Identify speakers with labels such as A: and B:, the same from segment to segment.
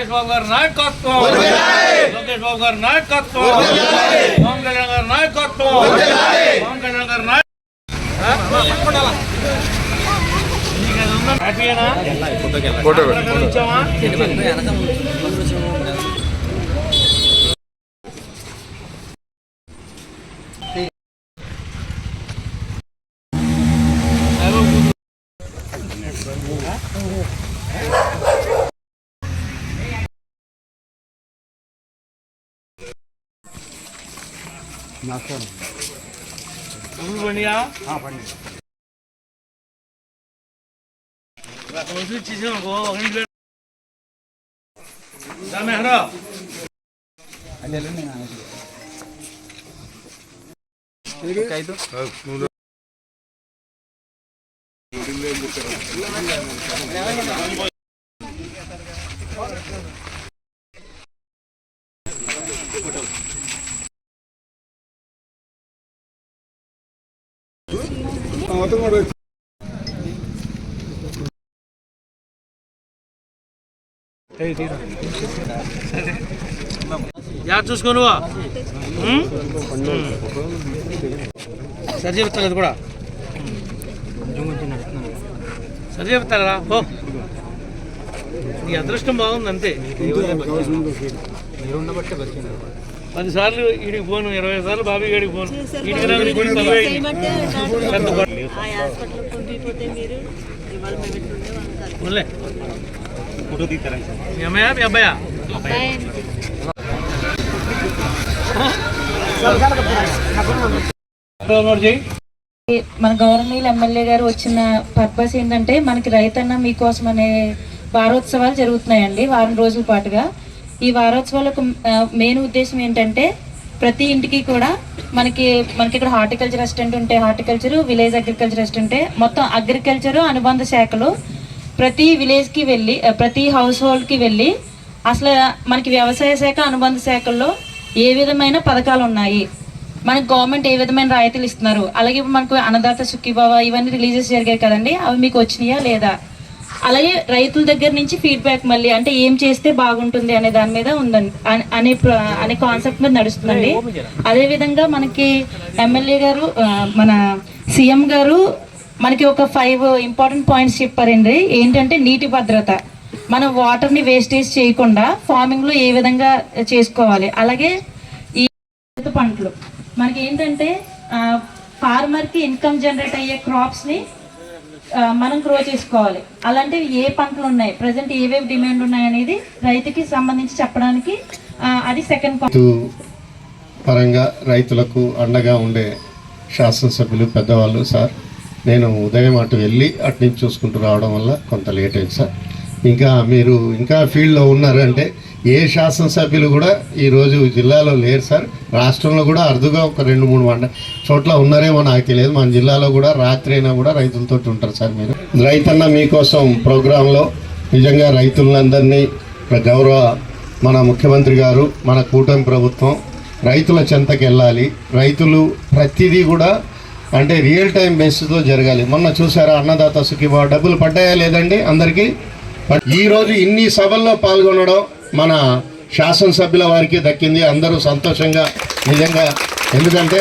A: లోకేష్ బాబు గారి నాయకత్వం. లోకేష్ బాబు గారి నాయకత్వం. పవన్ కళ్యాణ్ గారి నాయకత్వం పవన్ కళ్యాణ్ గారి నాయకత్వం హ్యాపీయేనా ఎక్కడ ఇచ్చామా డబ్బులు పండియా రోజు ఇచ్చేసాం అనుకో కూడా ఇంట్లో మెహరా యాడ్ చూసుకో నువ్వు సరి చెప్తాను అది కూడా సరి చెప్తారా ఓ నీ అదృష్టం బాగుంది అంతే పది సార్లు ఈడికి పోను ఇరవై సార్లు బాబీ గడికి పోను. మీ అమ్మాయా మీ అబ్బాయా? చేయి
B: మన గవర్నర్ ఎమ్మెల్యే గారు వచ్చిన పర్పస్ ఏంటంటే మనకి రైతన్న మీకోసం అనే వారోత్సవాలు జరుగుతున్నాయండి వారం రోజుల పాటుగా. ఈ వారోత్సవాలకు మెయిన్ ఉద్దేశం ఏంటంటే ప్రతి ఇంటికి కూడా మనకి మనకి ఇక్కడ హార్టికల్చర్ రెస్టారెంట్ ఉంటే హార్టికల్చర్ విలేజ్ అగ్రికల్చర్ అసిస్టెంట్ మొత్తం అగ్రికల్చర్ అనుబంధ శాఖలు ప్రతి విలేజ్కి వెళ్ళి ప్రతి హౌస్ హోల్డ్కి వెళ్ళి అసలు మనకి వ్యవసాయ శాఖ అనుబంధ శాఖల్లో ఏ విధమైన పథకాలు ఉన్నాయి? మనకి గవర్నమెంట్ ఏ విధమైన రాయితీలు ఇస్తున్నారు? అలాగే మనకు అన్నదాత సుఖీభావ ఇవన్నీ రిలీజెస్ జరిగాయి కదండి అవి మీకు వచ్చినాయా లేదా? అలాగే రైతుల దగ్గర నుంచి ఫీడ్బ్యాక్ మళ్ళీ అంటే ఏం చేస్తే బాగుంటుంది అనే దాని మీద ఉందండి అనే- అనే కాన్సెప్ట్ మీద నడుస్తుందండి అదే విధంగా మనకి ఎమ్మెల్యే గారు మన సీఎం గారు మనకి ఒక ఫైవ్ ఇంపార్టెంట్ పాయింట్స్ చెప్పారండి. ఏంటంటే నీటి భద్రత. మనం వాటర్ని వేస్టేజ్ చేయకుండా ఫార్మింగ్లో ఏ విధంగా చేసుకోవాలి. అలాగే ఈ పంటలు. మనకి ఏంటంటే ఫార్మర్కి ఇన్కమ్ జనరేట్ అయ్యే క్రాప్స్ని మనం గ్రో చేసుకోవాలి. అలాంటివి ఏ పంటలు ఉన్నాయి? ప్రజెంట్ ఏవేవి డిమాండ్ ఉన్నాయి అనేది రైతుకి సంబంధించి చెప్పడానికి అది సెకండ్
C: పరంగా రైతులకు అండగా ఉండే శాసనసభ్యులు పెద్దవాళ్ళు సార్. నేను ఉదయం అటు వెళ్ళి అటు నుంచి చూసుకుంటూ రావడం వల్ల కొంత లేట్ అయింది సార్. ఇంకా మీరు ఇంకా ఫీల్డ్లో ఉన్నారంటే ఏ శాసనసభ్యులు కూడా ఈరోజు జిల్లాలో లేరు సార్. రాష్ట్రంలో కూడా అరుదుగా ఒక రెండు మూడు వంట చోట్ల ఉన్నారేమో నాకు తెలియదు. మన జిల్లాలో కూడా రాత్రి అయినా కూడా రైతులతో ఉంటారు సార్ మీరు. రైతన్న మీకోసం ప్రోగ్రాంలో నిజంగా రైతులందరినీ గౌరవ మన ముఖ్యమంత్రి గారు మన కూటమి ప్రభుత్వం రైతుల చెంతకు వెళ్ళాలి. రైతులు ప్రతిదీ కూడా అంటే రియల్ టైం బేసిస్లో జరగాలి. మొన్న చూసారా అన్నదాత సుఖీభావ డబ్బులు పడ్డాయా లేదండి అందరికీ? ఈరోజు ఇన్ని సభల్లో పాల్గొనడం మన శాసనసభ్యుల వారికి దక్కింది. అందరూ సంతోషంగా నిజంగా ఎందుకంటే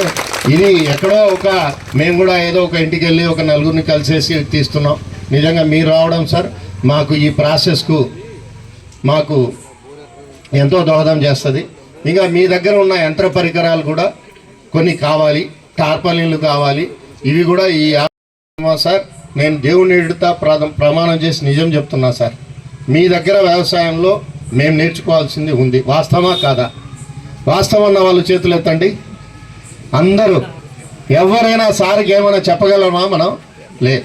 C: ఇది ఎక్కడో ఒక మేము కూడా ఏదో ఒక ఇంటికి వెళ్ళి ఒక నలుగురిని కలిసేసి తీస్తున్నాం. నిజంగా మీరు రావడం సార్ మాకు ఈ ప్రాసెస్కు మాకు ఎంతో దోహదం చేస్తుంది. ఇంకా మీ దగ్గర ఉన్న యంత్ర పరికరాలు కూడా కొన్ని కావాలి టార్పలిన్లు కావాలి. ఇవి కూడా ఈ సార్ నేను దేవుని ఎడుతా ప్రమాణం చేసి నిజం చెప్తున్నా సార్. మీ దగ్గర వ్యవసాయంలో మేము నేర్చుకోవాల్సింది ఉంది. వాస్తవమా కాదా? వాస్తవం అన్న వాళ్ళు చేతులు ఎత్తండి. అందరూ ఎవరైనా సార్కి ఏమైనా చెప్పగలమా మనం? లేదు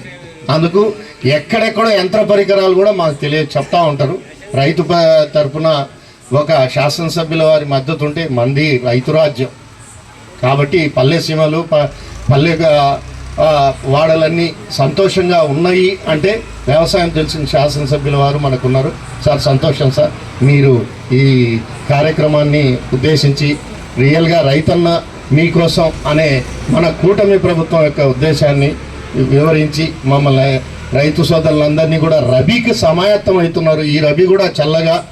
C: అందుకు ఎక్కడెక్కడో యంత్ర పరికరాలు కూడా మాకు తెలియ చెప్తా ఉంటారు. రైతు ప- తరపున ఒక శాసనసభ్యుల వారి మద్దతు ఉంటే మంది రైతు రాజ్యం. కాబట్టి పల్లె సీమలు ప- పల్లె వాడలన్నీ సంతోషంగా ఉన్నాయి అంటే వ్యవసాయం తెలిసిన శాసనసభ్యుల వారు మనకున్నారు. సార్ సంతోషం సార్. మీరు ఈ కార్యక్రమాన్ని ఉద్దేశించి రియల్గా రైతన్న మీకోసం అనే మన కూటమి ప్రభుత్వం యొక్క ఉద్దేశాన్ని వివరించి మమ్మల్ని రైతు సోదరులందరినీ కూడా రబీకి సమాయత్తం అవుతున్నారు. ఈ రబీ కూడా చల్లగా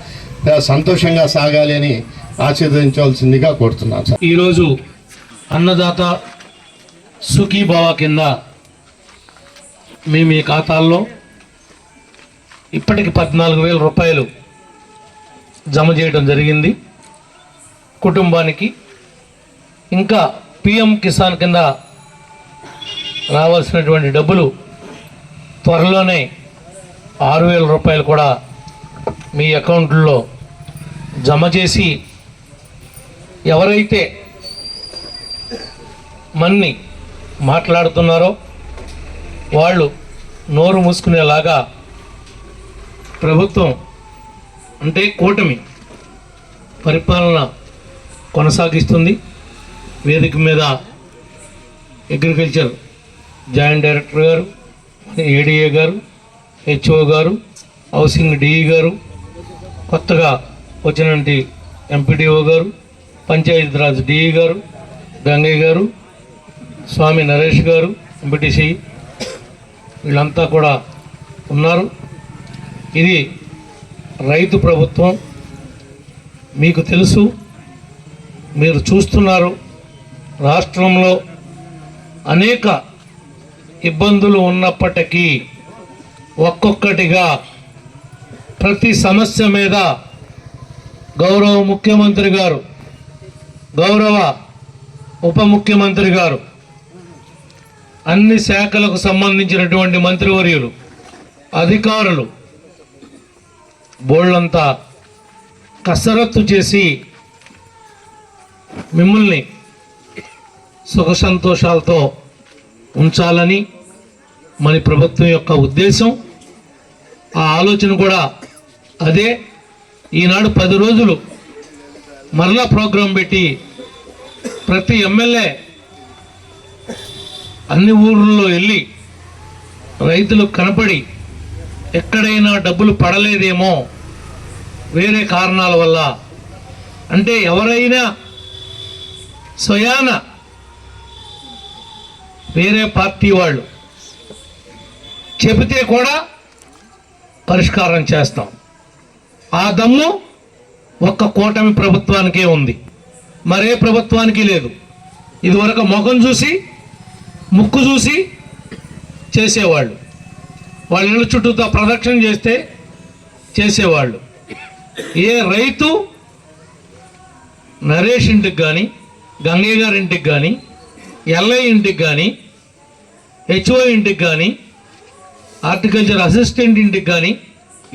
C: సంతోషంగా సాగాలి అని ఆశీర్వదించవలసిందిగా కోరుతున్నాను సార్.
A: ఈరోజు అన్నదాత సుఖీభావ కింద మీ మీ ఖాతాల్లో ఇప్పటికి పద్నాలుగు వేల రూపాయలు జమ చేయడం జరిగింది. కుటుంబానికి ఇంకా పిఎం కిసాన్ కింద రావాల్సినటువంటి డబ్బులు త్వరలోనే ఆరు వేల రూపాయలు కూడా మీ అకౌంట్లో జమ చేసి ఎవరైతే మన్ని మాట్లాడుతున్నారో వాళ్ళు నోరు మూసుకునేలాగా ప్రభుత్వం అంటే కూటమి పరిపాలన కొనసాగిస్తుంది. వేదిక మీద అగ్రికల్చర్ జాయింట్ డైరెక్టర్ గారు ఏడీఏ గారు హెచ్ఓ గారు హౌసింగ్ డిఈ గారు కొత్తగా వచ్చినటువంటి ఎంపీడీఓ గారు పంచాయతీరాజ్ డిఈ గారు గంగయ్య గారు స్వామి నరేష్ గారు ఎంపీటీసీ వీళ్ళంతా కూడా ఉన్నారు. ఇది రైతు ప్రభుత్వం మీకు తెలుసు మీరు చూస్తున్నారు. రాష్ట్రంలో అనేక ఇబ్బందులు ఉన్నప్పటికీ ఒక్కొక్కటిగా ప్రతి సమస్య మీద గౌరవ ముఖ్యమంత్రి గారు గౌరవ ఉప ముఖ్యమంత్రి గారు అన్ని శాఖలకు సంబంధించినటువంటి మంత్రివర్యులు అధికారులు బోళ్ళంతా కసరత్తు చేసి మిమ్మల్ని సుఖ సంతోషాలతో ఉంచాలని మన ప్రభుత్వం యొక్క ఉద్దేశం. ఆ ఆలోచన కూడా అదే. ఈనాడు పది రోజులు మరలా ప్రోగ్రాం పెట్టి ప్రతి ఎమ్మెల్యే అన్ని ఊర్లలో వెళ్ళి రైతులకు కనపడి ఎక్కడైనా డబ్బులు పడలేదేమో వేరే కారణాల వల్ల. అంటే ఎవరైనా స్వయాన వేరే పార్టీ వాళ్ళు చెబితే కూడా పరిష్కారం చేస్తాం. ఆ దమ్ము ఒక్క కూటమి ప్రభుత్వానికే ఉంది. మరే ప్రభుత్వానికి లేదు. ఇదివరకు ముఖం చూసి ముక్కు చూసి చేసేవాళ్ళు. వాళ్ళ ఇళ్ళ చుట్టూతో ప్రదక్షిణ చేస్తే చేసేవాళ్ళు. ఏ రైతు నరేష్ ఇంటికి కానీ గంగయ్య గారి ఇంటికి కానీ ఎల్ఐ ఇంటికి కానీ హెచ్ఓ ఇంటికి కానీ హార్టికల్చర్ అసిస్టెంట్ ఇంటికి కానీ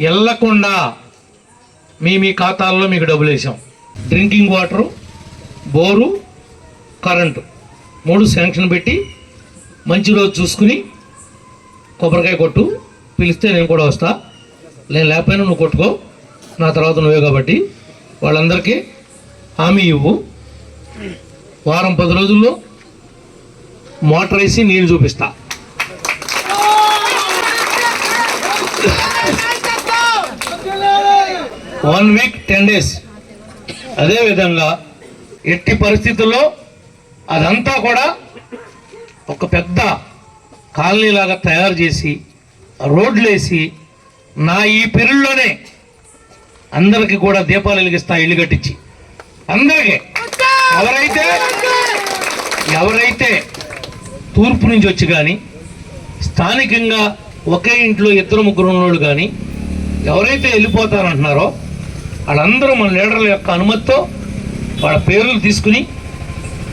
A: వెళ్ళకుండా మీ మీ ఖాతాల్లో మీకు డబ్బులు వేసాం. డ్రింకింగ్ వాటరు బోరు కరెంటు మూడు శాంక్షన్ పెట్టి మంచి రోజు చూసుకుని కొబ్బరికాయ కొట్టు. పిలిస్తే నేను కూడా వస్తా. నేను లేకపోయినా నువ్వు కొట్టుకో. నా తర్వాత నువ్వే కాబట్టి వాళ్ళందరికీ హామీ ఇవ్వు. వారం పది రోజుల్లో మోటార్ వేసి నీళ్ళు చూపిస్తా. One week ten days. అదేవిధంగా ఎట్టి పరిస్థితుల్లో అదంతా కూడా ఒక పెద్ద కాలనీ లాగా తయారు చేసి రోడ్లు వేసి నా ఈ పెరుల్లోనే అందరికీ కూడా దీపాలు వెలిగిస్తా ఇల్లు కట్టించి. అందరికీ. ఎవరైతే ఎవరైతే తూర్పు నుంచి వచ్చి కానీ స్థానికంగా ఒకే ఇంట్లో ఇద్దరు ముగ్గురు ఉన్నోళ్ళు కానీ ఎవరైతే వెళ్ళిపోతారంటున్నారో వాళ్ళందరూ మన లీడర్ల యొక్క అనుమతితో వాళ్ళ పేర్లు తీసుకుని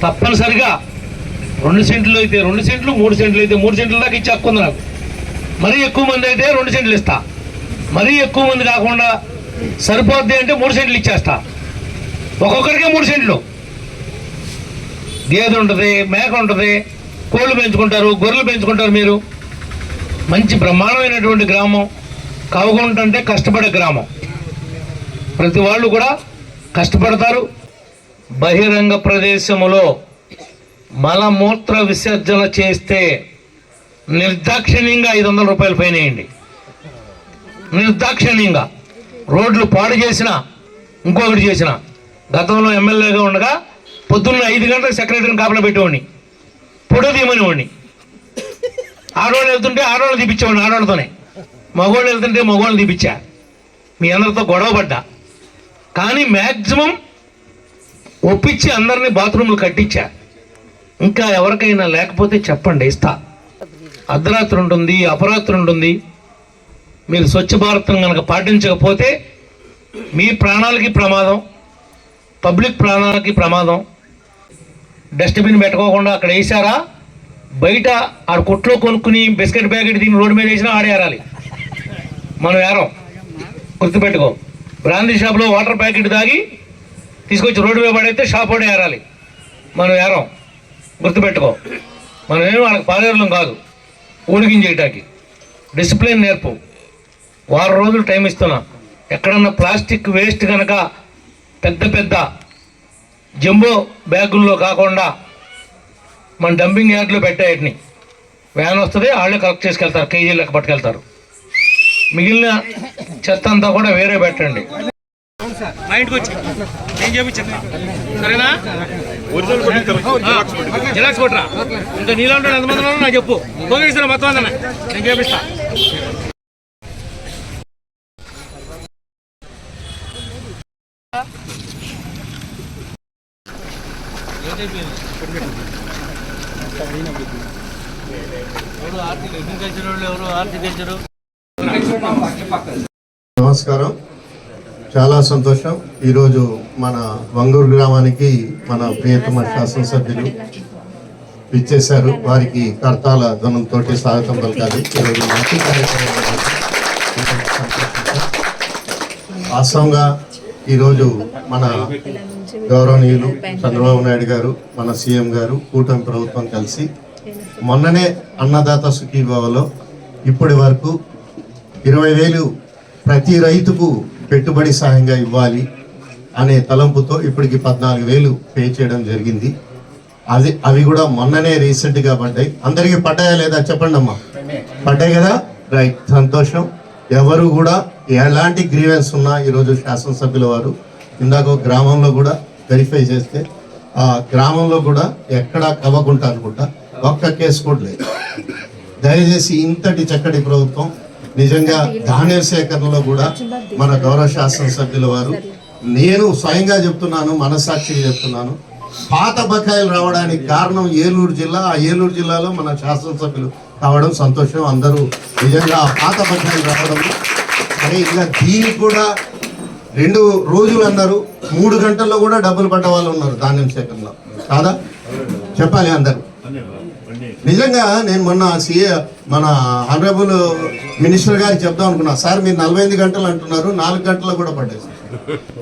A: తప్పనిసరిగా రెండు సెంట్లు అయితే రెండు సెంట్లు మూడు సెంట్లు అయితే మూడు సెంట్ల దాకా ఇచ్చి హక్కు ఉంది నాకు. మరీ ఎక్కువ మంది అయితే రెండు సెంట్లు ఇస్తా. మరీ ఎక్కువ మంది కాకుండా సరిపోద్ది అంటే మూడు సెంట్లు ఇచ్చేస్తా. ఒక్కొక్కరికే మూడు సెంట్లు. గేదె ఉంటుంది మేక ఉంటుంది కోళ్ళు పెంచుకుంటారు గొర్రెలు పెంచుకుంటారు మీరు. మంచి బ్రహ్మాండమైనటువంటి గ్రామం కావుగుంట అంటే కష్టపడే గ్రామం. ప్రతి వాళ్ళు కూడా కష్టపడతారు. బహిరంగ ప్రదేశములో మలమూత్ర విసర్జన చేస్తే నిర్దాక్షిణ్యంగా ఐదు వందల రూపాయలు ఫైన్ వేయండి నిర్దాక్షిణ్యంగా. రోడ్లు పాడు చేసిన ఇంకొకటి చేసిన గతంలో ఎమ్మెల్యేగా ఉండగా పొద్దున్న ఐదు గంటలకు సెక్రటరీని కాపలా పెట్టేవాడిని. పొడవు తీయమనేవాడిని. ఆడవాళ్ళు వెళ్తుంటే ఆడవాళ్ళు తీపిచ్చేవాడిని ఆడవాళ్ళతోనే. మగవాళ్ళు వెళ్తుంటే మగవాళ్ళు తీపిచ్చా. మీ అందరితో గొడవ పడ్డా. కానీ మ్యాక్సిమం ఒప్పించి అందరినీ బాత్రూమ్లు కట్టించా. ఇంకా ఎవరికైనా లేకపోతే చెప్పండి ఇస్తా. అర్ధరాత్రి ఉంటుంది అపరాత్రి ఉంటుంది. మీరు స్వచ్ఛ భారత్ను కనుక పాటించకపోతే మీ ప్రాణాలకి ప్రమాదం పబ్లిక్ ప్రాణాలకి ప్రమాదం. డస్ట్బిన్ పెట్టుకోకుండా అక్కడ వేసారా బయట ఆడ కొట్లో కొనుక్కుని బిస్కెట్ ప్యాకెట్ దీన్ని రోడ్డు మీద వేసినా ఆడేరాలి మనం ఏరం. గుర్తుపెట్టుకో. బ్రాందీ షాప్లో వాటర్ ప్యాకెట్ తాగి తీసుకొచ్చి రోడ్డు మీద పడైతే షాప్ వాడే ఏరాలి మనం ఏరం. గుర్తుపెట్టుకో. మనం ఏమి వాళ్ళకి పాలేరులం కాదు. ఊడిగించేయటానికి డిసిప్లిన్ నేర్పు. వారం రోజులు టైం ఇస్తున్నా. ఎక్కడన్నా ప్లాస్టిక్ వేస్ట్ కనుక పెద్ద పెద్ద జంబో బ్యాగుల్లో కాకుండా మన డంపింగ్ యార్డ్లో పెట్టే వాటిని. వ్యాన్ వస్తుంది వాళ్ళే కలెక్ట్ చేసుకెళ్తారు కేజీ లెక్క పట్టుకెళ్తారు. మిగిలిన చెత్త అంతా కూడా వేరే పెట్టండి. మైండ్కి వచ్చి. నేను చేపించాను సరేనా? జిలాక్స్ కొట్టరా. ఇంకా నీలో ఉంటాడు ఎంతమంది ఉన్నారో నాకు చెప్పు. పోగేసిన మొత్తం అందన నేను చేపిస్తా. ఎవరు వాళ్ళు ఎవరు
C: నమస్కారం. చాలా సంతోషం. ఈరోజు మన వంగూరు గ్రామానికి మన ప్రియతమ శాసనసభ్యులు ఇచ్చేశారు వారికి కర్తాల ధనంతో స్వాగతం పలకాలి. ఈరోజు మంచి కార్యక్రమం వాస్తవంగా ఈరోజు మన గౌరవనీయులు చంద్రబాబు నాయుడు గారు మన సీఎం గారు కూటమి ప్రభుత్వం కలిసి మొన్ననే అన్నదాత సుఖీభావలో ఇప్పటి వరకు ఇరవై వేలు ప్రతి రైతుకు పెట్టుబడి సహాయంగా ఇవ్వాలి అనే తలంపుతో ఇప్పటికి పద్నాలుగు వేలు పే చేయడం జరిగింది. అది అవి కూడా మొన్ననే రీసెంట్గా పడ్డాయి. అందరికీ పడ్డాయా లేదా చెప్పండి అమ్మా పడ్డాయి కదా? రైట్ సంతోషం. ఎవరు కూడా ఎలాంటి గ్రీవెన్స్ ఉన్నా ఈరోజు శాసనసభ్యుల వారు ఇందాక గ్రామంలో కూడా వెరిఫై చేస్తే ఆ గ్రామంలో కూడా ఎక్కడా కవ్వకుంటా అనుకుంటా ఒక్క కేసు కూడా లేదు. దయచేసి ఇంతటి చక్కటి ప్రభుత్వం నిజంగా ధాన్య సేకరణలో కూడా మన గౌరవ శాసనసభ్యుల వారు. నేను స్వయంగా చెప్తున్నాను మనస్సాక్షిగా చెప్తున్నాను. పాత బకాయిలు రావడానికి కారణం ఏలూరు జిల్లా. ఆ ఏలూరు జిల్లాలో మన శాసనసభ్యులు కావడం సంతోషం. అందరూ నిజంగా ఆ పాత బకాయిలు రావడం. అరే ఇలా దీనికి కూడా రెండు రోజులు అన్నారు. మూడు గంటల్లో కూడా డబ్బులు పడ్డ వాళ్ళు ఉన్నారు ధాన్యం సేకరణలో. కాదా? చెప్పాలి అందరూ. నిజంగా నేను మొన్న సీఏ మన ఆనరబుల్ మినిస్టర్ గారికి చెప్దాం అనుకున్నా. సార్ మీరు నలభై ఎనిమిది గంటలు అంటున్నారు నాలుగు గంటల్లో కూడా పడ్డాయి సార్.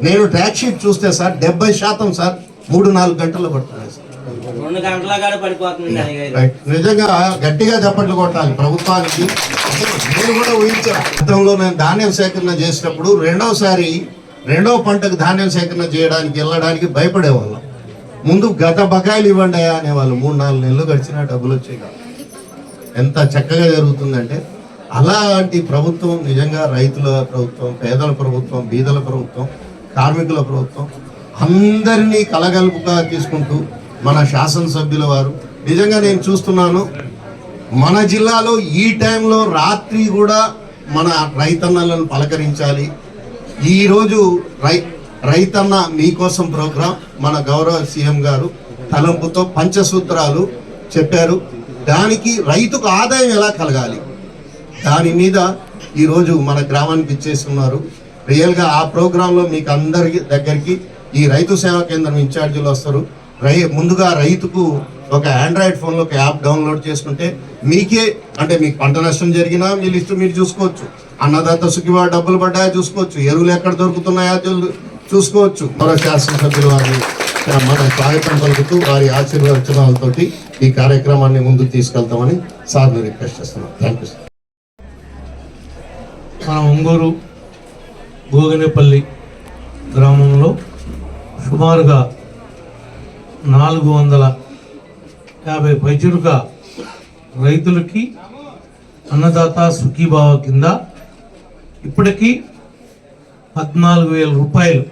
C: నేను ట్రాక్ షీట్ చూస్తే సార్ డెబ్బై శాతం సార్ మూడు నాలుగు గంటల్లో పడుతున్నాయి సార్.
D: గంటల.
C: నిజంగా గట్టిగా చప్పట్లు కొట్టాలి ప్రభుత్వానికి. నేను కూడా ఊహించాను గతంలో నేను ధాన్యం సేకరణ చేసినప్పుడు రెండవసారి రెండవ పంటకు ధాన్యం సేకరణ చేయడానికి వెళ్ళడానికి భయపడేవాళ్ళం. ముందు గత బకాయిలు ఇవ్వండి అయ్యా అనేవాళ్ళు మూడు నాలుగు నెలలు గడిచినా డబ్బులు వచ్చాయి కాదు. ఎంత చక్కగా జరుగుతుందంటే అలాంటి ప్రభుత్వం నిజంగా రైతుల ప్రభుత్వం పేదల ప్రభుత్వం బీదల ప్రభుత్వం కార్మికుల ప్రభుత్వం అందరినీ కలగలుపుగా తీసుకుంటూ మన శాసనసభ్యుల వారు నిజంగా నేను చూస్తున్నాను మన జిల్లాలో ఈ టైంలో రాత్రి కూడా మన రైతన్నలను పలకరించాలి. ఈరోజు రై రైతన్న మీకోసం ప్రోగ్రాం. మన గౌరవ సీఎం గారు తలంపుతో పంచసూత్రాలు చెప్పారు. దానికి రైతుకు ఆదాయం ఎలా కలగాలి? దాని మీద ఈరోజు మన గ్రామానికి ఇచ్చేస్తున్నారు రియల్గా ఆ ప్రోగ్రాంలో మీకు అందరికి దగ్గరికి ఈ రైతు సేవా కేంద్రం ఇన్ఛార్జీలు వస్తారు. రై ముందుగా రైతుకు ఒక ఆండ్రాయిడ్ ఫోన్లో ఒక యాప్ డౌన్లోడ్ చేసుకుంటే మీకే అంటే మీకు పంట నష్టం జరిగినా మీ లిస్టు మీరు చూసుకోవచ్చు. అన్నదాత సుఖివా డబ్బులు పడ్డాయా చూసుకోవచ్చు. ఎరువులు ఎక్కడ దొరుకుతున్నాయా తెలుసు చూసుకోవచ్చు. మరో శాసనసభ్యులు వారి మన స్వాగతం పలుకుతూ వారి ఆశీర్వచనాలతోటి ఈ కార్యక్రమాన్ని ముందుకు తీసుకెళ్తామని సార్ని రిక్వెస్ట్ చేస్తున్నాం. థ్యాంక్ యూ సార్
A: మన ఒంగూరు భోగనేపల్లి గ్రామంలో సుమారుగా నాలుగు వందల యాభై పైచులుగా రైతులకి అన్నదాత సుఖీభావ కింద ఇప్పటికీ పద్నాలుగు వేల రూపాయలు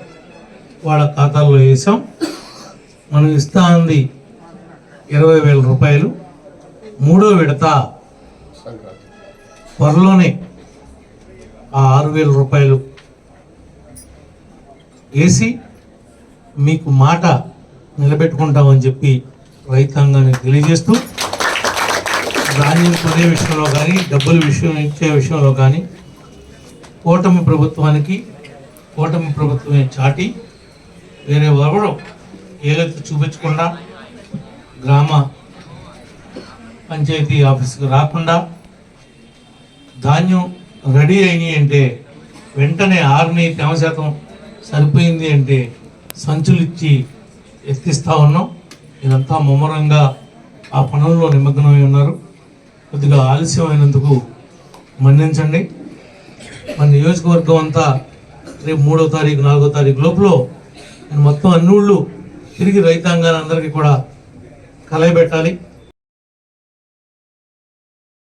A: వాళ్ళ ఖాతాల్లో వేసాం మనం ఇస్తా ఉంది ఇరవై వేల రూపాయలు. మూడో విడత త్వరలోనే ఆ ఆరు వేల రూపాయలు వేసి మీకు మాట నిలబెట్టుకుంటామని చెప్పి రైతాంగాన్ని తెలియజేస్తూ ధాన్యం కొనే విషయంలో కానీ డబ్బుల విషయం ఇచ్చే విషయంలో కానీ కూటమి ప్రభుత్వానికి కూటమి ప్రభుత్వమే చాటి వేరే ఎవరు ఏలెత్తి చూపించకుండా గ్రామ పంచాయతీ ఆఫీస్కి రాకుండా ధాన్యం రెడీ అయినాయి అంటే వెంటనే ఆరుని తేమ శాతం సరిపోయింది అంటే సంచులు ఇచ్చి ఎత్తిస్తూ ఉన్నాం. ఇదంతా ముమ్మరంగా ఆ పనుల్లో నిమగ్నమై ఉన్నారు. కొద్దిగా ఆలస్యమైనందుకు మన్నించండి. మన నియోజకవర్గం అంతా రేపు మూడో తారీఖు నాలుగో తారీఖు లోపల నేను మొత్తం అన్ని ఊళ్ళు తిరిగి రైతాంగాన్ని అందరికీ కూడా కలయబెట్టాలి.